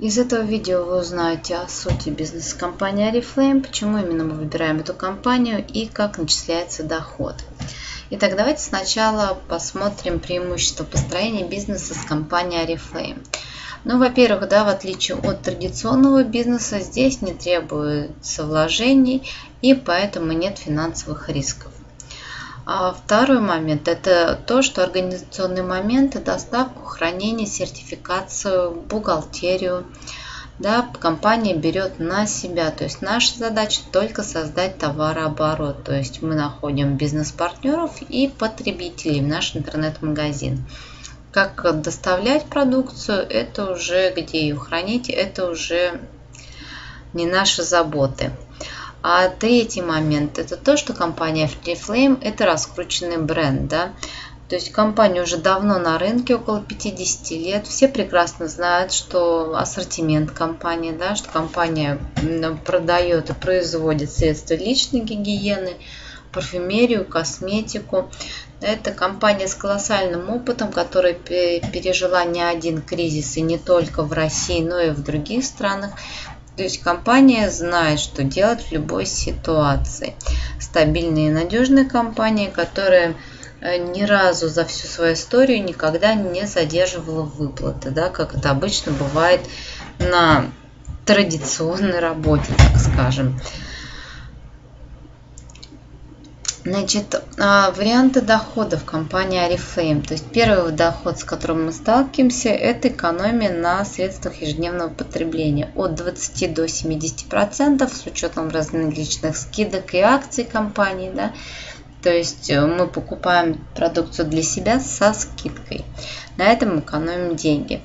Из этого видео вы узнаете о сути бизнеса компании Oriflame, почему именно мы выбираем эту компанию и как начисляется доход. Итак, давайте сначала посмотрим преимущества построения бизнеса с компанией Oriflame. Ну, во-первых, да, в отличие от традиционного бизнеса, здесь не требуется вложений и поэтому нет финансовых рисков. А второй момент – это то, что организационный момент – доставку, хранение, сертификацию, бухгалтерию. Да, компания берет на себя. То есть наша задача только создать товарооборот. То есть мы находим бизнес-партнеров и потребителей в наш интернет-магазин. Как доставлять продукцию, это уже где ее хранить, это уже не наши заботы. А третий момент – это то, что компания Freeflame – это раскрученный бренд. Да? То есть компания уже давно на рынке, около 50 лет. Все прекрасно знают, что ассортимент компании, да, что компания продает и производит средства личной гигиены, парфюмерию, косметику. Это компания с колоссальным опытом, которая пережила не один кризис и не только в России, но и в других странах. То есть компания знает, что делать в любой ситуации. Стабильная и надежная компания, которая э, ни разу за всю свою историю никогда не задерживала выплаты, да, как это обычно бывает на традиционной работе, так скажем. Значит, а, варианты доходов компании Арифлейм. То есть первый доход, с которым мы сталкиваемся, это экономия на средствах ежедневного потребления от 20 до 70 процентов с учетом различных скидок и акций компании. Да? То есть э, мы покупаем продукцию для себя со скидкой. На этом экономим деньги.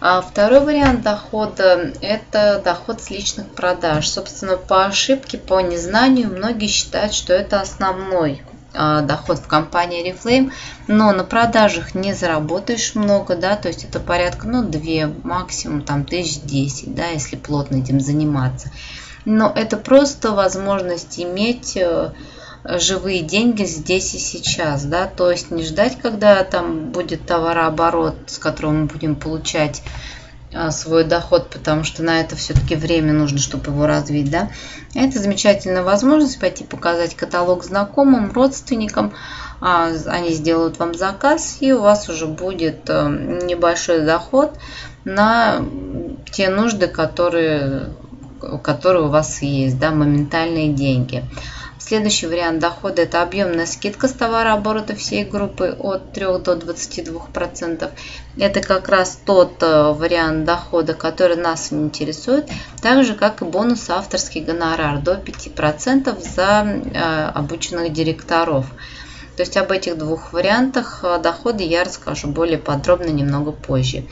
А второй вариант дохода – это доход с личных продаж. Собственно, по ошибке, по незнанию многие считают, что это основной а, доход в компании Reflame, но на продажах не заработаешь много, да, то есть это порядка, ну, 2, максимум там тысяч 10, да, если плотно этим заниматься. Но это просто возможность иметь э, живые деньги здесь и сейчас, да, то есть не ждать, когда там будет товарооборот, с которого мы будем получать а, свой доход, потому что на это все-таки время нужно, чтобы его развить, да. Это замечательная возможность пойти показать каталог знакомым, родственникам, а, они сделают вам заказ, и у вас уже будет э, небольшой доход на те нужды, которые, которые у вас есть, да, моментальные деньги. Следующий вариант дохода – это объемная скидка с товарооборота всей группы от 3 до 22%. Это как раз тот э, вариант дохода, который нас интересует, так же как и бонус авторский гонорар до 5% за э, обученных директоров. То есть об этих двух вариантах э, дохода я расскажу более подробно немного позже.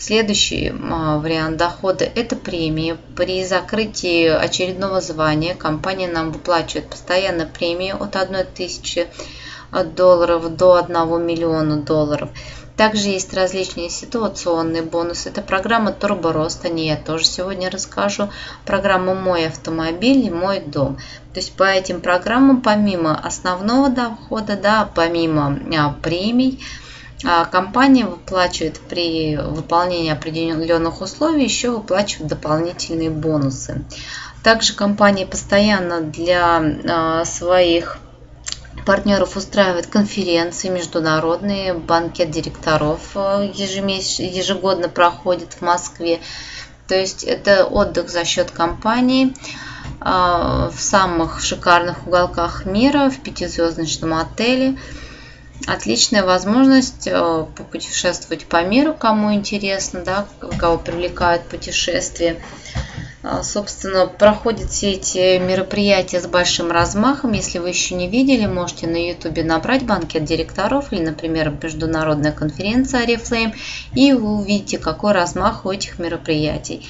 Следующий а, вариант дохода – это премии. При закрытии очередного звания компания нам выплачивает постоянно премии от 1 тысячи долларов до 1 миллиона долларов. Также есть различные ситуационные бонусы. Это программа Турборост, о ней я тоже сегодня расскажу. Программа Мой автомобиль и Мой дом. То есть по этим программам, помимо основного дохода, да, помимо а, премий, а компания выплачивает при выполнении определенных условий, еще выплачивает дополнительные бонусы. Также компания постоянно для а, своих партнеров устраивает конференции международные, банкет директоров а, ежегодно проходит в Москве. То есть это отдых за счет компании в самых шикарных уголках мира, в пятизвездочном отеле – отличная возможность э, попутешествовать по миру, кому интересно, да, кого привлекают путешествия. А, собственно, проходят все эти мероприятия с большим размахом. Если вы еще не видели, можете на YouTube набрать банкет директоров или, например, международная конференция Oriflame, и вы увидите, какой размах у этих мероприятий.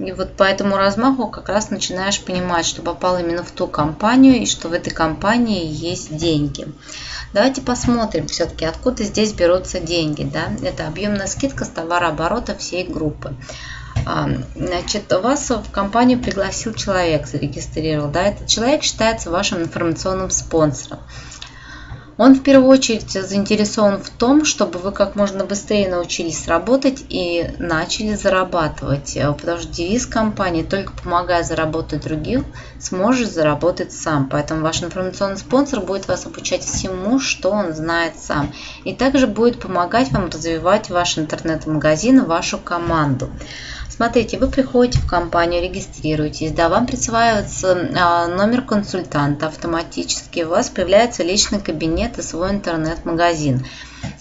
И вот по этому размаху как раз начинаешь понимать, что попал именно в ту компанию и что в этой компании есть деньги. Давайте посмотрим все-таки, откуда здесь берутся деньги. Да? Это объемная скидка с товарооборота всей группы. А, значит, вас в компанию пригласил человек, зарегистрировал. Да? Этот человек считается вашим информационным спонсором. Он в первую очередь заинтересован в том, чтобы вы как можно быстрее научились работать и начали зарабатывать. Э, потому что девиз компании «Только помогая заработать других, сможешь заработать сам». Поэтому ваш информационный спонсор будет вас обучать всему, что он знает сам. И также будет помогать вам развивать ваш интернет-магазин вашу команду. Смотрите, вы приходите в компанию, регистрируетесь, да, вам присваивается а, номер консультанта автоматически, у вас появляется личный кабинет и свой интернет-магазин.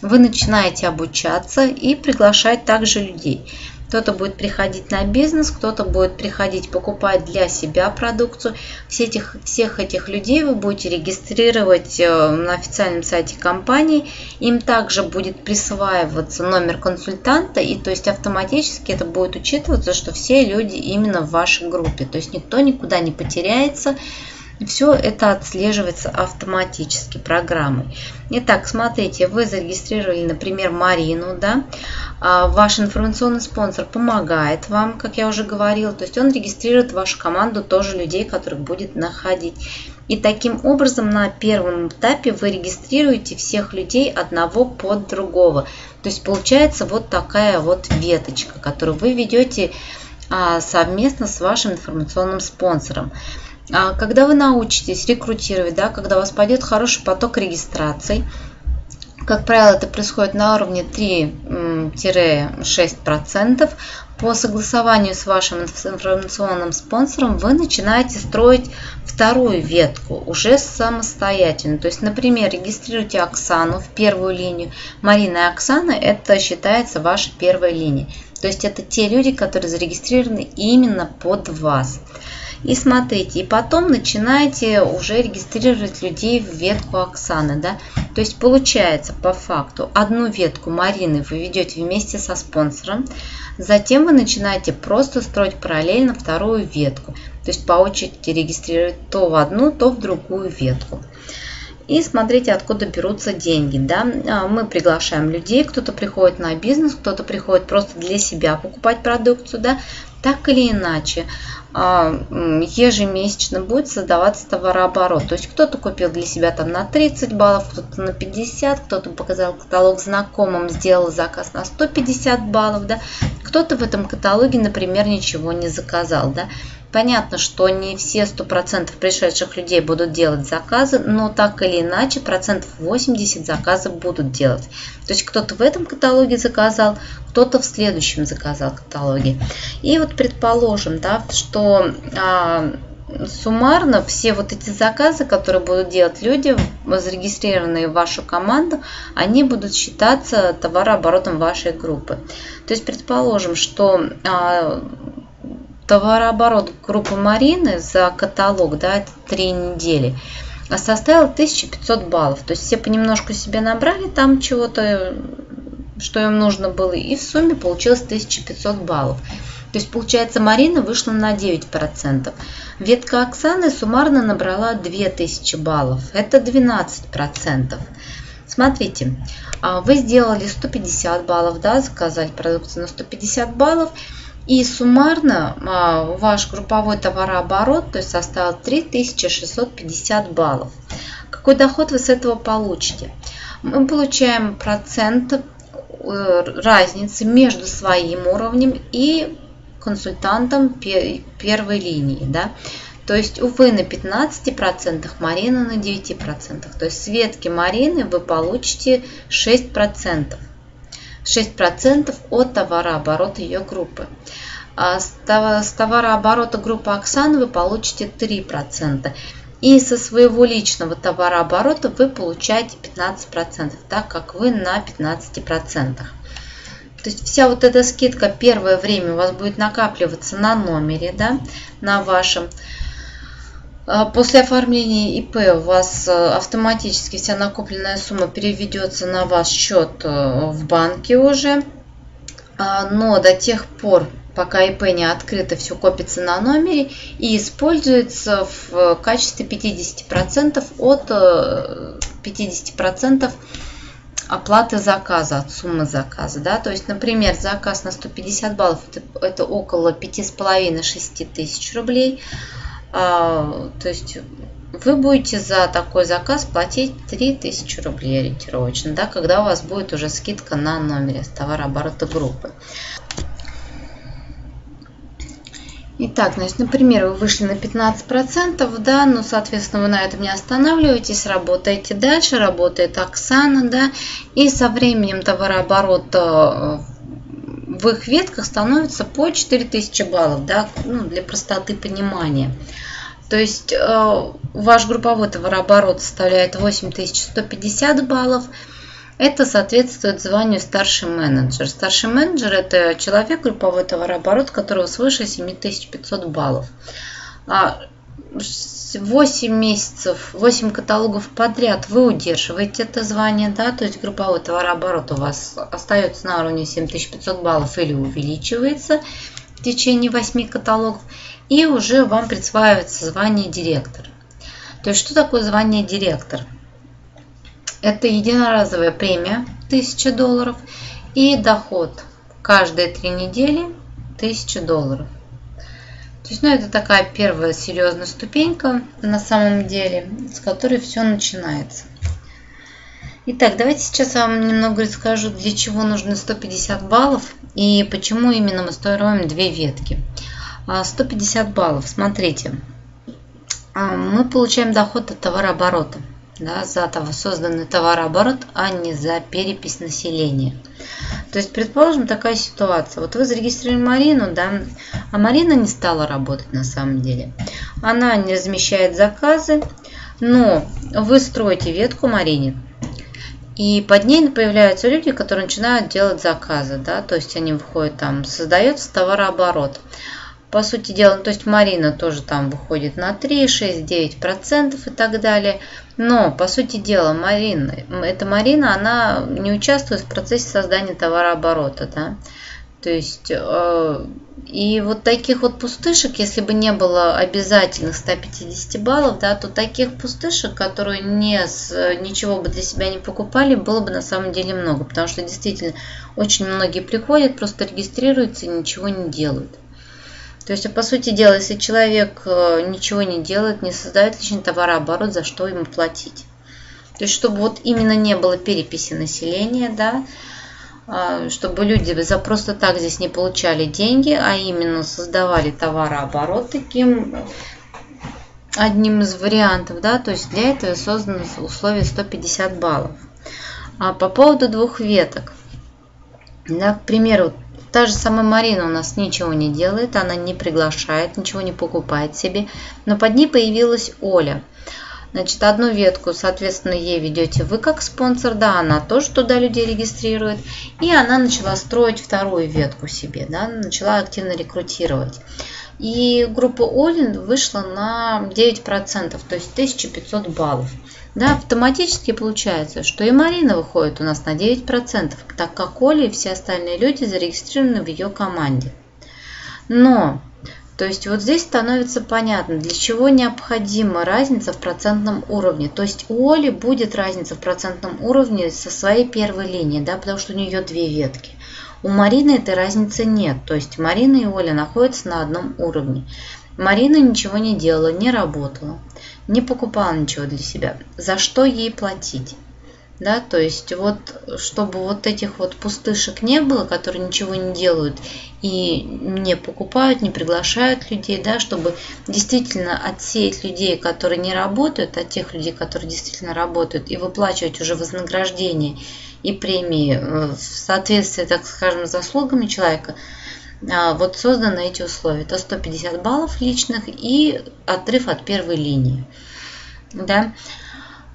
Вы начинаете обучаться и приглашать также людей. Кто-то будет приходить на бизнес, кто-то будет приходить покупать для себя продукцию. Все этих, всех этих людей вы будете регистрировать э, на официальном сайте компании. Им также будет присваиваться номер консультанта, и то есть автоматически это будет учитываться, что все люди именно в вашей группе. То есть никто никуда не потеряется. Все это отслеживается автоматически программой. Итак, смотрите, вы зарегистрировали, например, Марину, да, а ваш информационный спонсор помогает вам, как я уже говорила, то есть он регистрирует вашу команду тоже людей, которых будет находить. И таким образом на первом этапе вы регистрируете всех людей одного под другого. То есть получается вот такая вот веточка, которую вы ведете а, совместно с вашим информационным спонсором. А когда вы научитесь рекрутировать, да, когда у вас пойдет хороший поток регистраций, как правило, это происходит на уровне 3-6%. По согласованию с вашим информационным спонсором вы начинаете строить вторую ветку уже самостоятельно. То есть, например, регистрируйте Оксану в первую линию. Марина и Оксана – это считается ваша первая линия. То есть, это те люди, которые зарегистрированы именно под вас. И смотрите, и потом начинаете уже регистрировать людей в ветку Оксаны. Да? То есть получается по факту одну ветку Марины вы ведете вместе со спонсором, затем вы начинаете просто строить параллельно вторую ветку. То есть по очереди регистрировать то в одну, то в другую ветку. И смотрите, откуда берутся деньги. Да? А, мы приглашаем людей, кто-то приходит на бизнес, кто-то приходит просто для себя покупать продукцию. Да? Так или иначе, ежемесячно будет создаваться товарооборот. То есть кто-то купил для себя там на 30 баллов, кто-то на 50, кто-то показал каталог знакомым, сделал заказ на 150 баллов, да, кто-то в этом каталоге, например, ничего не заказал, да. Понятно, что не все 100% пришедших людей будут делать заказы, но так или иначе процентов 80 заказов будут делать. То есть кто-то в этом каталоге заказал, кто-то в следующем заказал каталоге. И вот предположим, да, что а, суммарно все вот эти заказы, которые будут делать люди, зарегистрированные в вашу команду, они будут считаться товарооборотом вашей группы. То есть предположим, что а, товарооборот группы Марины за каталог, да, это три недели, составил 1500 баллов. То есть все понемножку себе набрали там чего-то, что им нужно было, и в сумме получилось 1500 баллов. То есть, получается, Марина вышла на 9%. Ветка Оксаны суммарно набрала 2000 баллов. Это 12%. Смотрите, а, вы сделали 150 баллов, да, заказали продукцию на 150 баллов, и суммарно а, ваш групповой товарооборот то есть составил 3650 баллов. Какой доход вы с этого получите? Мы получаем процент э, разницы между своим уровнем и консультантом первой линии. Да? То есть, увы, на 15%, Марина на 9%. То есть, с ветки Марины вы получите 6%. 6% от товарооборота ее группы. А с товарооборота группы Оксаны вы получите 3%. И со своего личного товарооборота вы получаете 15%, так как вы на 15%. То есть вся вот эта скидка первое время у вас будет накапливаться на номере, да, на вашем. А после оформления ИП у вас э, автоматически вся накопленная сумма переведется на ваш счет э, в банке уже. А, но до тех пор, пока ИП не открыто, все копится на номере и используется в качестве 50% от 50% э, оплаты заказа, от суммы заказа. Да? То есть, например, заказ на 150 баллов это, это около 5,5-6 тысяч рублей. А, то есть вы будете за такой заказ платить 3000 рублей ориентировочно, да, когда у вас будет уже скидка на номере с товарооборота группы. Итак, значит, например, вы вышли на 15%, да, ну, соответственно, вы на этом не останавливаетесь, работаете дальше, работает Оксана, да, и со временем товарооборот э, в их ветках становится по 4000 баллов, да, ну, для простоты понимания. То есть э, ваш групповой товарооборот составляет 8150 баллов, это соответствует званию старший менеджер. Старший менеджер – это человек, групповой товарооборот, которого свыше 7500 баллов. 8 а месяцев, 8 каталогов подряд вы удерживаете это звание, да, то есть групповой товарооборот у вас остается на уровне 7500 баллов или увеличивается в течение 8 каталогов, и уже вам присваивается звание директор. То есть что такое звание директор? Это единоразовая премия 1000 долларов и доход каждые три недели 1000 долларов. То есть, ну, это такая первая серьезная ступенька на самом деле, с которой все начинается. Итак, давайте сейчас вам немного расскажу, для чего нужны 150 баллов и почему именно мы строим две ветки. 150 а, баллов, смотрите, а, мы получаем доход от товарооборота да, за созданный товарооборот, а не за перепись населения. То есть, предположим, такая ситуация. Вот вы зарегистрировали Марину, да, а Марина не стала работать на самом деле. Она не размещает заказы, но вы строите ветку Марине, и под ней появляются люди, которые начинают делать заказы, да, то есть они выходят там, создается товарооборот по сути дела, ну, то есть Марина тоже там выходит на 3, 6, 9 процентов и так далее. Но, по сути дела, Марина, эта Марина, она не участвует в процессе создания товарооборота, да. То есть, э, и вот таких вот пустышек, если бы не было обязательных 150 баллов, да, то таких пустышек, которые не с, ничего бы для себя не покупали, было бы на самом деле много. Потому что действительно очень многие приходят, просто регистрируются и ничего не делают. То есть, по сути дела, если человек э, ничего не делает, не создает личный товарооборот, за что ему платить? То есть, чтобы вот именно не было переписи населения, да, а, чтобы люди за просто так здесь не получали деньги, а именно создавали товарооборот таким одним из вариантов, да, то есть для этого созданы условия 150 баллов. А по поводу двух веток, да, к примеру, Та же самая Марина у нас ничего не делает, она не приглашает, ничего не покупает себе. Но под ней появилась Оля. Значит, одну ветку, соответственно, ей ведете вы как спонсор, да, она тоже туда людей регистрирует. И она начала строить вторую ветку себе, да, начала активно рекрутировать. И группа Олин вышла на 9%, то есть 1500 баллов. Да, автоматически получается, что и Марина выходит у нас на 9%, так как Оля и все остальные люди зарегистрированы в ее команде. Но, то есть вот здесь становится понятно, для чего необходима разница в процентном уровне. То есть у Оли будет разница в процентном уровне со своей первой линии, да, потому что у нее две ветки. У Марины этой разницы нет, то есть Марина и Оля находятся на одном уровне. Марина ничего не делала, не работала не покупала ничего для себя. За что ей платить? Да, то есть вот, чтобы вот этих вот пустышек не было, которые ничего не делают и не покупают, не приглашают людей, да, чтобы действительно отсеять людей, которые не работают, от тех людей, которые действительно работают, и выплачивать уже вознаграждение и премии э, в соответствии, так скажем, заслугами человека, вот созданы эти условия. Это 150 баллов личных и отрыв от первой линии. Да.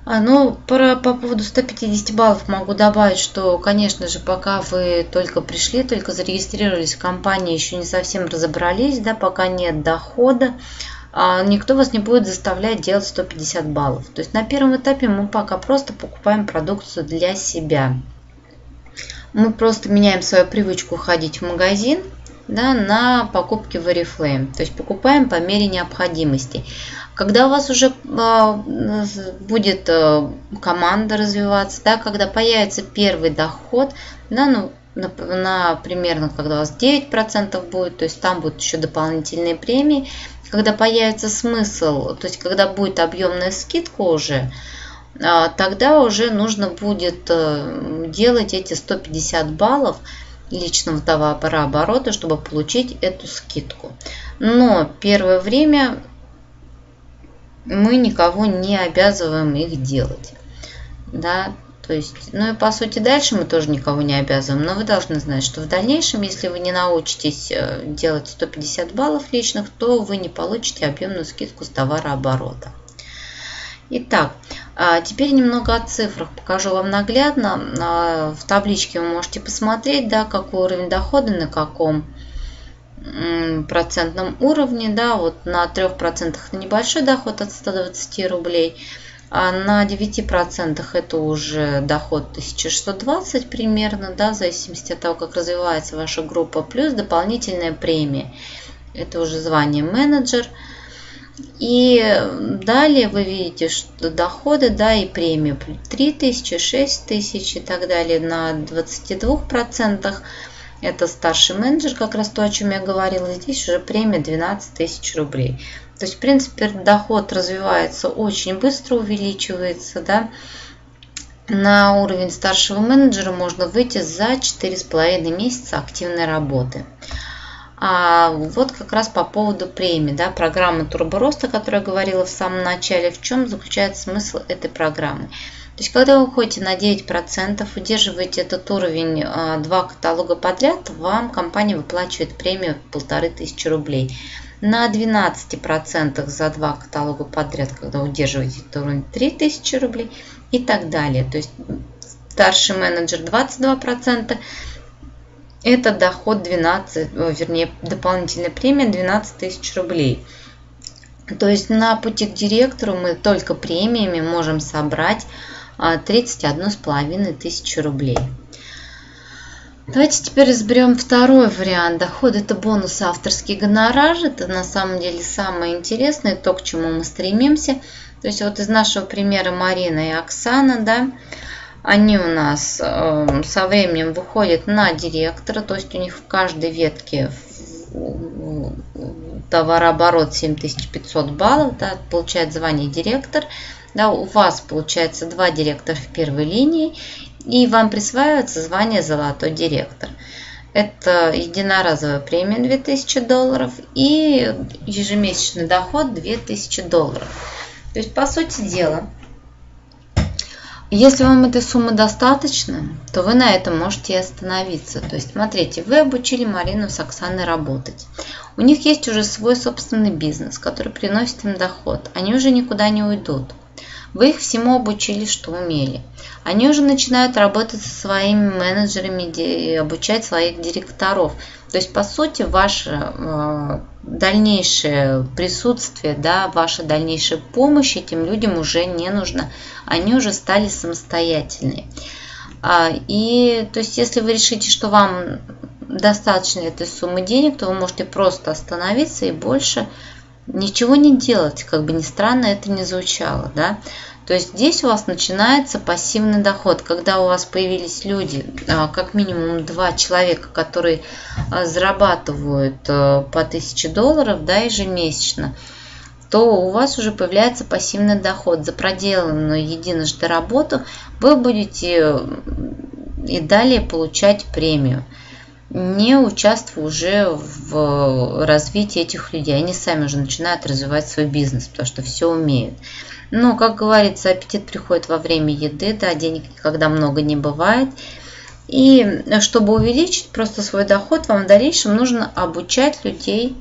А, ну, про, по поводу 150 баллов могу добавить, что, конечно же, пока вы только пришли, только зарегистрировались в компании, еще не совсем разобрались, да, пока нет дохода, а, никто вас не будет заставлять делать 150 баллов. То есть на первом этапе мы пока просто покупаем продукцию для себя. Мы просто меняем свою привычку ходить в магазин, да, на покупки в Oriflame. То есть покупаем по мере необходимости. Когда у вас уже а, будет а, команда развиваться, да, когда появится первый доход, да, ну, на, на примерно, когда у вас 9% будет, то есть там будут еще дополнительные премии. Когда появится смысл, то есть когда будет объемная скидка уже, а, тогда уже нужно будет э, делать эти 150 баллов личного товарооборота, чтобы получить эту скидку. Но первое время мы никого не обязываем их делать. Да, то есть, ну и по сути дальше мы тоже никого не обязываем, но вы должны знать, что в дальнейшем, если вы не научитесь э, делать 150 баллов личных, то вы не получите объемную скидку с товарооборота. Итак, а теперь немного о цифрах. Покажу вам наглядно. А, в табличке вы можете посмотреть, да, какой уровень дохода, на каком процентном уровне. Да, вот на 3% это небольшой доход от 120 рублей. А на 9% это уже доход 1620 примерно, да, в зависимости от того, как развивается ваша группа, плюс дополнительная премия. Это уже звание менеджер. И далее вы видите, что доходы, да, и премия 3000, 6000 и так далее на 22%. Это старший менеджер, как раз то, о чем я говорила. Здесь уже премия 12 тысяч рублей. То есть, в принципе, доход развивается очень быстро, увеличивается, да. На уровень старшего менеджера можно выйти за 4,5 месяца активной работы. А вот как раз по поводу премии, да, программы турбороста, о которой я говорила в самом начале, в чем заключается смысл этой программы. То есть, когда вы уходите на 9%, удерживаете этот уровень а, два каталога подряд, вам компания выплачивает премию в 1500 рублей на 12% за два каталога подряд, когда удерживаете этот уровень 3000 рублей и так далее. То есть старший менеджер 22%, это доход 12, вернее дополнительная премия 12 тысяч рублей. То есть на пути к директору мы только премиями можем собрать 31,5 а, тысячи рублей. Давайте теперь разберем второй вариант дохода. Это бонус авторский гонорар. Это на самом деле самое интересное, то, к чему мы стремимся. То есть вот из нашего примера Марина и Оксана, да, они у нас э, со временем выходят на директора, то есть у них в каждой ветке товарооборот 7500 баллов, да, получает звание директор. Да, у вас получается два директора в первой линии и вам присваивается звание «Золотой директор». Это единоразовая премия 2000 долларов и ежемесячный доход 2000 долларов. То есть, по сути дела, если вам этой суммы достаточно, то вы на этом можете остановиться. То есть, смотрите, вы обучили Марину с Оксаной работать. У них есть уже свой собственный бизнес, который приносит им доход. Они уже никуда не уйдут. Вы их всему обучили, что умели. Они уже начинают работать со своими менеджерами обучать своих директоров. То есть, по сути, ваше э, дальнейшее присутствие, да, ваша дальнейшая помощь этим людям уже не нужна. Они уже стали самостоятельные. А, и то есть, если вы решите, что вам достаточно этой суммы денег, то вы можете просто остановиться и больше ничего не делать, как бы ни странно это не звучало, да. То есть здесь у вас начинается пассивный доход, когда у вас появились люди, а, как минимум два человека, которые а, зарабатывают а, по 1000 долларов да, ежемесячно, то у вас уже появляется пассивный доход. За проделанную единожды работу вы будете и далее получать премию не участвуя уже в развитии этих людей. Они сами уже начинают развивать свой бизнес, потому что все умеют. Но, как говорится, аппетит приходит во время еды, да, денег никогда много не бывает. И чтобы увеличить просто свой доход, вам в дальнейшем нужно обучать людей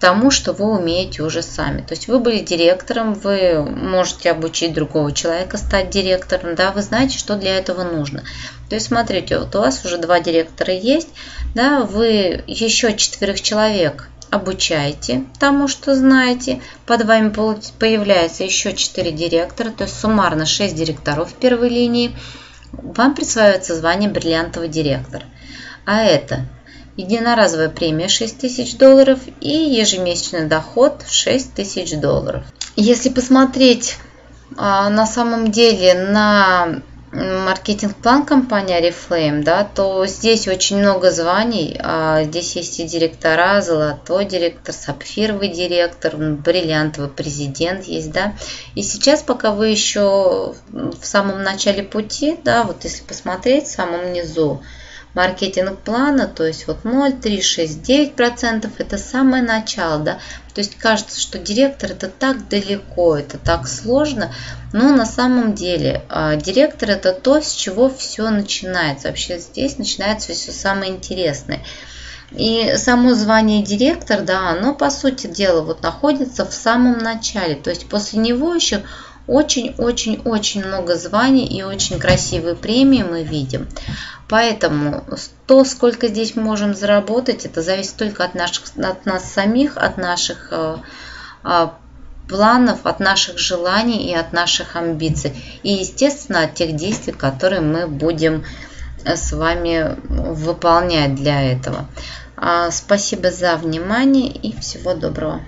тому, что вы умеете уже сами. То есть вы были директором, вы можете обучить другого человека стать директором, да, вы знаете, что для этого нужно. То есть смотрите, вот у вас уже два директора есть, да, вы еще четверых человек обучаете тому, что знаете. Под вами появляется еще 4 директора, то есть суммарно 6 директоров первой линии. Вам присваивается звание бриллиантовый директор. А это единоразовая премия 6 тысяч долларов и ежемесячный доход 6 тысяч долларов. Если посмотреть а, на самом деле на маркетинг-план компании Oriflame, да, то здесь очень много званий. А, здесь есть и директора, золотой директор, сапфировый директор, бриллиантовый президент есть, да. И сейчас, пока вы еще в самом начале пути, да, вот если посмотреть в самом низу, маркетинг плана, то есть вот 0,369% это самое начало, да, то есть кажется, что директор это так далеко, это так сложно, но на самом деле а, директор это то, с чего все начинается, вообще здесь начинается все самое интересное. И само звание директор, да, оно по сути дела вот находится в самом начале, то есть после него еще очень-очень-очень много званий и очень красивые премии мы видим. Поэтому то, сколько здесь можем заработать, это зависит только от, наших, от нас самих, от наших э, э, планов, от наших желаний и от наших амбиций. И, естественно, от тех действий, которые мы будем э, с вами выполнять для этого. А, спасибо за внимание и всего доброго.